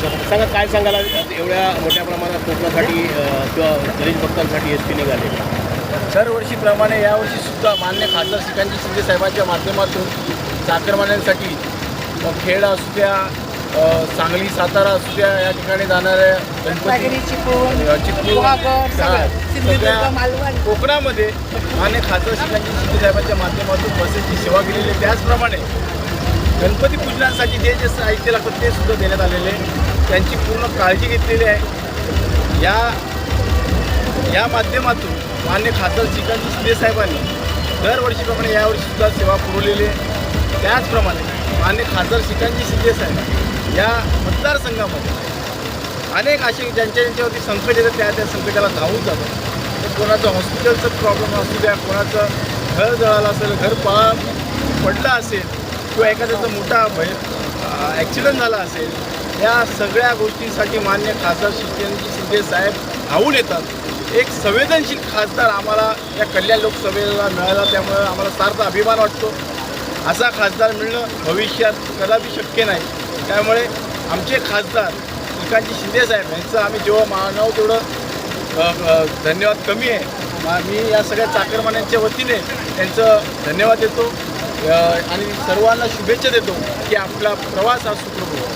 सांगा काय सांगाल एवढ्या मोठ्या प्रमाणात कोकणासाठी किंवा गणेश भक्तांसाठी एस टी निघाले. दरवर्षीप्रमाणे यावर्षी सुद्धा मान्य खासदार श्रीकांतजी शिंदे साहेबांच्या माध्यमातून चाकरमान्यांसाठी मग खेड असू द्या सांगली सातारा असू द्या या ठिकाणी जाणाऱ्या गणपती कोकणामध्ये मान्य खासदार श्रीकांतजी शिंदे साहेबांच्या माध्यमातून बसेसची सेवा केलेली आहे. त्याचप्रमाणे गणपती पूजनासाठी जे जे साहित्य लागतं ते सुद्धा देण्यात आलेले आहे. त्यांची पूर्ण काळजी घेतलेली आहे. या या माध्यमातून मान्य खासदार श्रीकांत शिंदे साहेबांनी दरवर्षीप्रमाणे यावर्षीसुद्धा सेवा पुरवलेली आहे. त्याचप्रमाणे मान्य खासदार श्रीकांतजी शिंदे साहेब या मतदारसंघामध्ये अनेक असे ज्यांच्या ज्यांच्यावरती संकट येतं त्या त्या संकटाला धावून जातात. तर कोणाचं हॉस्पिटलचं प्रॉब्लेम असू द्या कोणाचं घर जळालं असेल घर पळा पडलं असेल किंवा एखाद्याचा मोठा भय झाला असेल या सगळ्या गोष्टींसाठी मान्य खासदार शिंदे शिंदे साहेब धावून येतात. एक संवेदनशील खासदार आम्हाला या कल्याण लोकसभेला मिळाला त्यामुळे आम्हाला सार्थ अभिमान वाटतो. असा खासदार मिळणं भविष्यात कदापि शक्य नाही. त्यामुळे आमचे खासदार श्रीकांतजी शिंदे साहेब यांचं आम्ही जेव्हा मानव तेवढं धन्यवाद कमी आहे. मी या सगळ्या चाकरमान्यांच्या वतीने त्यांचं धन्यवाद देतो. आणि सर्वांना शुभेच्छा देतो की आपला प्रवास हा सुखरूप